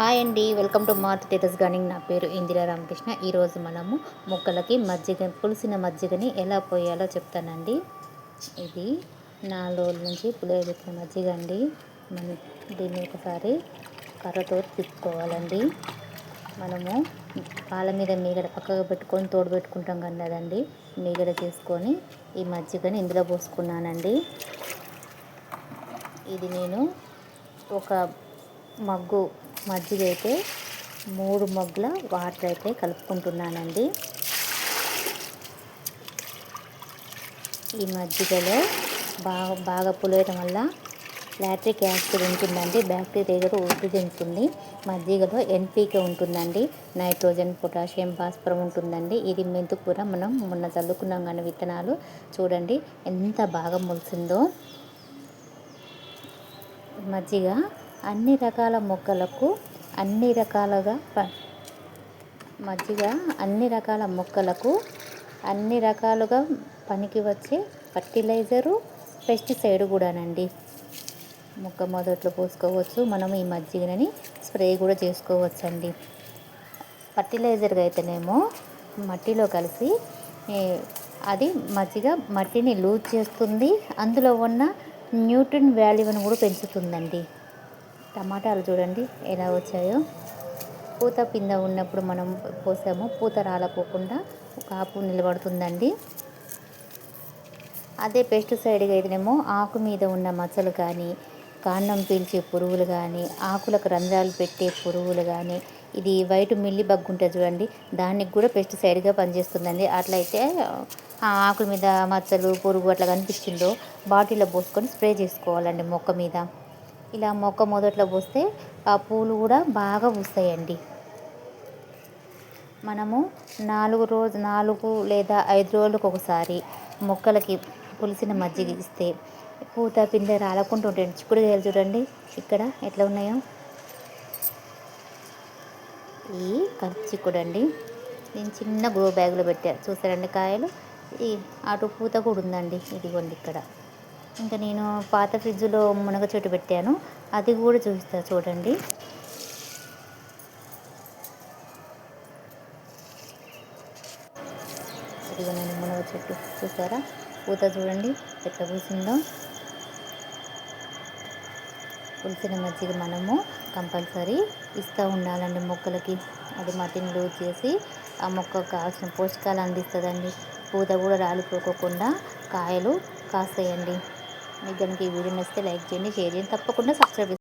Hi అండి welcome to మార్త్ టేటస్ గార్డెనింగ్. నా పేరు ఇందిరా రామకృష్ణ. ఈరోజు మనము మొక్కలకి మజ్జిగ పులిసిన మజ్జిగని ఎలా పోయాలో చెప్తానండి. ఇది నాలుగు రోజుల నుంచి పులియబెట్టిన మజ్జిగ అండి. మనం దీన్ని ఒకసారి కర్రతో తిప్పుకోవాలండి. మనము పాల మీద మీగడ పక్కగా పెట్టుకొని తోడు పెట్టుకుంటాం కదండి మీగడ చేసుకొని ఈ మజ్జిగని ఇందులో పోసుకున్నానండి. ఇది నేను ఒక మగ్గు మజ్జిగ అయితే మూడు మగ్గుల వాటర్ అయితే కలుపుకుంటున్నానండి. ఈ మజ్జిగలో బాగా బాగా పులియడం వల్ల లాట్రిక్ యాసిడ్ ఉంటుందండి బ్యాక్టీరియా కూడా వృద్ధి చెందుతుంది మజ్జిగలో ఎన్పీకే ఉంటుందండి నైట్రోజన్ పొటాషియం భాస్పరం ఉంటుందండి. ఇది మెంతుకూర మనం మొన్న చల్లుకున్నాం కానీ విత్తనాలు చూడండి ఎంత బాగా ములిసిందో. మజ్జిగ అన్ని రకాల మొక్కలకు అన్ని రకాలుగా ప మజ్జిగ అన్ని రకాల మొక్కలకు అన్ని రకాలుగా పనికి వచ్చే ఫర్టిలైజరు పెస్టిసైడ్ కూడానండి. మొక్క మొదట్లో పోసుకోవచ్చు. మనం ఈ మజ్జిగని స్ప్రే కూడా చేసుకోవచ్చండి. ఫర్టిలైజర్గా అయితేనేమో మట్టిలో కలిసి అది మజ్జిగ మట్టిని లూజ్ చేస్తుంది. అందులో ఉన్న న్యూట్రిన్ వాల్యూని కూడా పెంచుతుందండి. టమాటాలు చూడండి ఎలా వచ్చాయో. పూత పింద ఉన్నప్పుడు మనం పోసాము. పూత రాలపోకుండా కాపు నిలబడుతుందండి. అదే పెస్టిసైడ్గా అయితేనేమో ఆకు మీద ఉన్న మచ్చలు కానీ కాండం పీల్చే పురుగులు కానీ ఆకులకు రంధ్రాలు పెట్టే పురుగులు కానీ ఇది వైట్ మిల్లి బగ్గు ఉంటుంది చూడండి. దానికి కూడా పెస్టిసైడ్గా పనిచేస్తుందండి. అట్లయితే ఆ ఆకుల మీద మచ్చలు పురుగు అట్లా కనిపిస్తుందో బాటిల్లో పోసుకొని స్ప్రే చేసుకోవాలండి మొక్క మీద. ఇలా మొక్క మొదట్లో పోస్తే ఆ పూలు కూడా బాగా పూస్తాయండి. మనము నాలుగు రోజు నాలుగు లేదా ఐదు రోజులకు ఒకసారి మొక్కలకి పులిసిన మజ్జిగ ఇస్తే పూత పిందె రాలకుండా ఉంటాయండి చిక్కుడుకాయలు చూడండి. ఇక్కడ ఎట్లా ఉన్నాయో? ఈ చిక్కుడండి నేను చిన్న గ్రో బ్యాగ్లో పెట్టాను చూసారండి కాయలు? ఈ అటు పూత కూడా ఉందండి. ఇదిగోండి ఇక్కడ. ఇంకా నేను పాత ఫ్రిడ్జ్లో మునగ చెట్టు పెట్టాను. అది కూడా చూపిస్తా చూడండి. ఇదిగో మునగ చెట్టు చూసారా? పూత చూడండి ఎట్లా పూసిందో. పులిసిన మజ్జిగ మనము కంపల్సరీ ఇస్తూ ఉండాలండి మొక్కలకి. అది మట్టిని లూజ్ చేసి ఆ మొక్కకు కావాల్సిన పోషకాలు అందిస్తుందండి. పూత కూడా రాలిపోకోకుండా కాయలు కాస్తాయండి. మీకు కనుక ఈ వీడియో నచ్చితే లైక్ చేయండి షేర్ చేయండి తప్పకుండా సబ్స్క్రైబ్